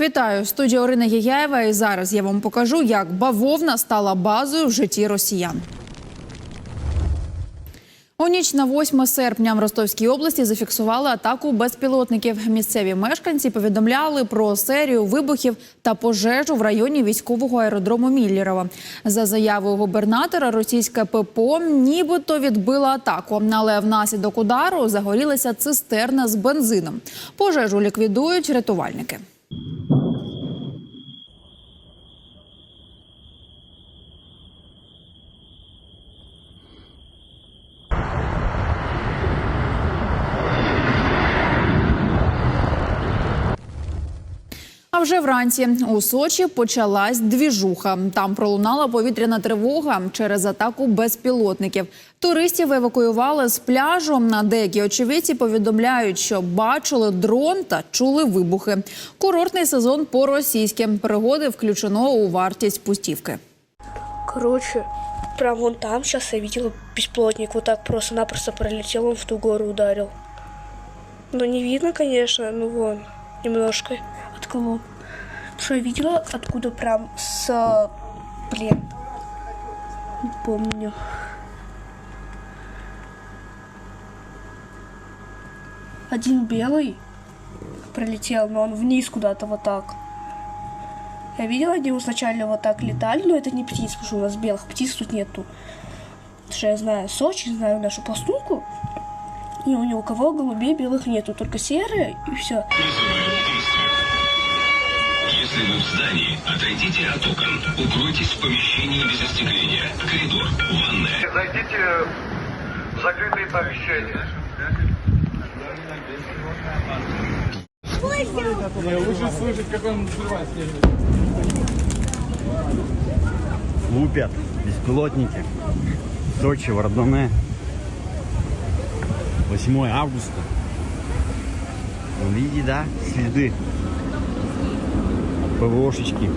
Вітаю студія Орина Єяєва. І зараз я вам покажу, як бавовна стала базою в житті росіян. У ніч на 8 серпня в Ростовській області зафіксували атаку безпілотників. Місцеві мешканці повідомляли про серію вибухів та пожежу в районі військового аеродрому Міллєрова. За заявою губернатора, російська ППО нібито відбила атаку, але внаслідок удару загорілася цистерна з бензином. Пожежу ліквідують рятувальники. А вже вранці у Сочі почалась двіжуха. Там пролунала повітряна тривога через атаку безпілотників. Туристів евакуювали з пляжу. На деякі очевидці повідомляють, що бачили дрон та чули вибухи. Курортний сезон по російським пригоди включено у вартість пустівки. Короче, прям вон там сейчас я видела бесплотник вот так просто-напросто пролетел, он в ту гору ударил. Ну, не видно, конечно, ну вон, немножко. От кого? Что я видела, откуда прям с... Блин, не помню. Один белый пролетел, но он вниз куда-то вот так. Я видела, они изначально вот так летали, но это не птицы, потому что у нас белых птиц тут нету. Потому что я знаю Сочи, знаю нашу постунку, и у у кого голубей белых нету, только серые, и все. Если вы в здании, отойдите от окон. Укройтесь в помещении без остекления. Коридор, ванная. Зайдите в закрытые помещения. лупят беспилотники. Сочи, в Родоне. 8 августа. Видите, да, следы ПВОшечки.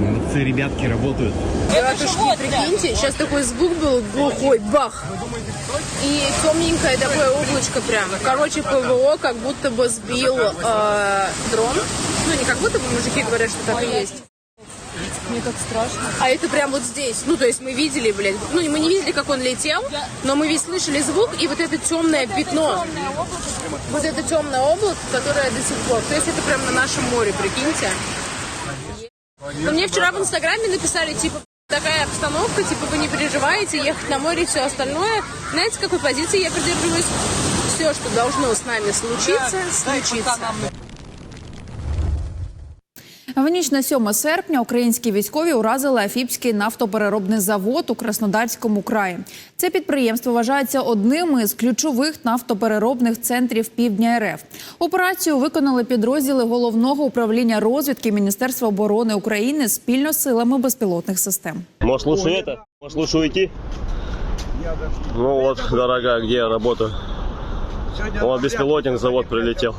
Молодцы, ребятки работают. Ребятушки, прикиньте, сейчас такой звук был глухой, бах. И темненькое такое облачко прям. Короче, ПВО как будто бы сбил э, дрон. Ну, не как будто бы, мужики говорят, что так и есть. Мне как страшно. А это прям вот здесь. Ну, то есть мы видели, блядь. Ну, мы не видели, как он летел, но мы ведь слышали звук и вот это темное пятно. Вот это темное облако, которое до сих пор. То есть это прям на нашем море, прикиньте. Но мне вчера в Инстаграме написали, типа, такая обстановка, типа, вы не переживаете, ехать на море и все остальное. Знаете, какой позиции я придерживаюсь? Все, что должно с нами случиться, случится. В ніч на 7 серпня українські військові уразили Афіпський нафтопереробний завод у Краснодарському краї. Це підприємство вважається одним із ключових нафтопереробних центрів півдня РФ. Операцію виконали підрозділи головного управління розвідки Міністерства оборони України спільно з силами безпілотних систем. Может лучше это? Может лучше уйти? Ну вот, дорогая, где я работаю? Вот беспилотник завод прилетел.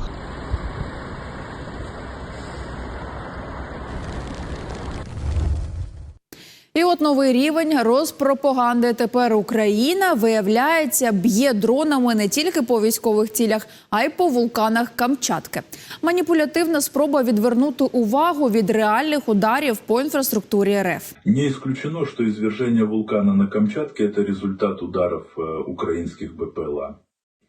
От новий рівень розпропаганди. Тепер Україна виявляється б'є дронами не тільки по військових цілях, а й по вулканах Камчатки. Маніпулятивна спроба відвернути увагу від реальних ударів по інфраструктурі РФ. Не исключено, что извержение вулкана на Камчатке – это результат ударов э, украинских БПЛА.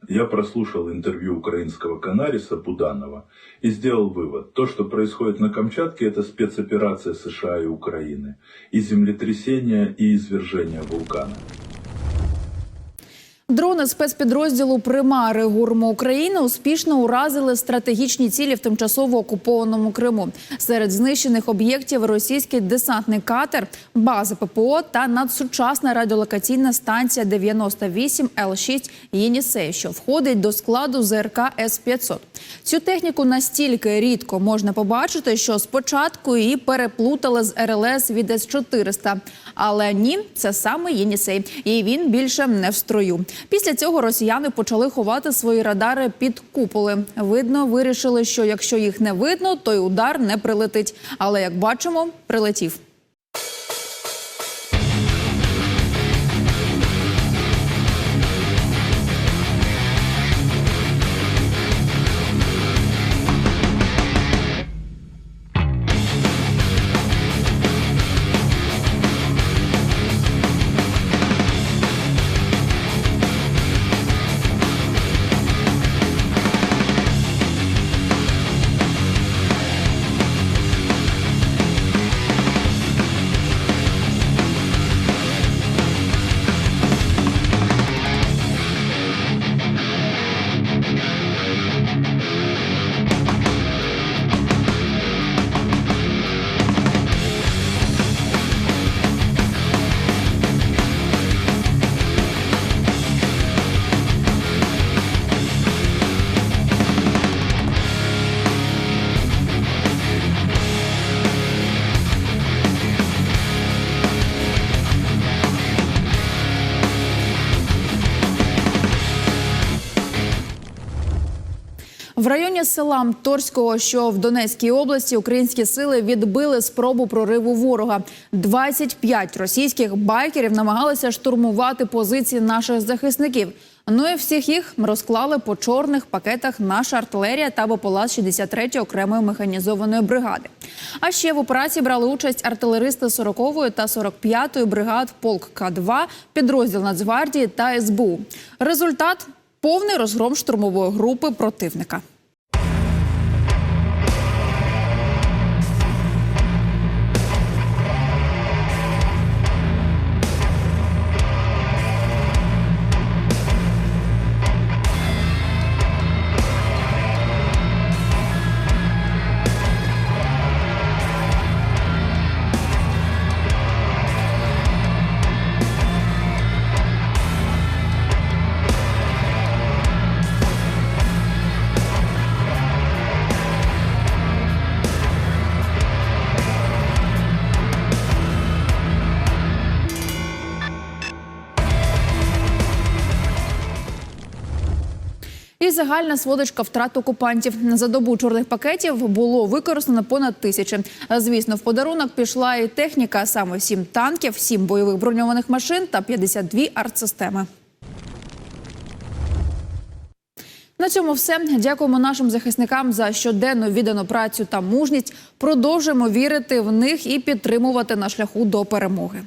Я прослушал интервью украинского канариса Буданова и сделал вывод. То, что происходит на Камчатке, это спецоперация США и Украины. И землетрясение, и извержение вулкана. Дрони спецпідрозділу Примари гурму України успішно уразили стратегічні цілі в тимчасово окупованому Криму. Серед знищених об'єктів російський десантний катер, база ППО та надсучасна радіолокаційна станція 98 Л6 Єнісей, що входить до складу ЗРК С 500 Цю техніку настільки рідко можна побачити, що спочатку її переплутали з РЛС від С 400 Але ні, це саме Єнісей, і він більше не в строю. Після цього росіяни почали ховати свої радари під куполи. Видно, вирішили, що якщо їх не видно, то й удар не прилетить. Але як бачимо, прилетів. В районі села Торського, що в Донецькій області, українські сили відбили спробу прориву ворога. 25 російських байкерів намагалися штурмувати позиції наших захисників. Ну і всіх їх розклали по чорних пакетах наша артилерія та БПЛА 63 окремої механізованої бригади. А ще в операції брали участь артилеристи 40-ї та 45-ї бригад полк К-2, підрозділ Нацгвардії та СБУ. Результат повний розгром штурмової групи противника. І загальна сводочка втрат окупантів за добу чорних пакетів було використано понад тисячі. Звісно, в подарунок пішла і техніка, саме сім танків, сім бойових броньованих машин та 52 артсистеми. На цьому все. Дякуємо нашим захисникам за щоденну віддану працю та мужність. Продовжуємо вірити в них і підтримувати на шляху до перемоги.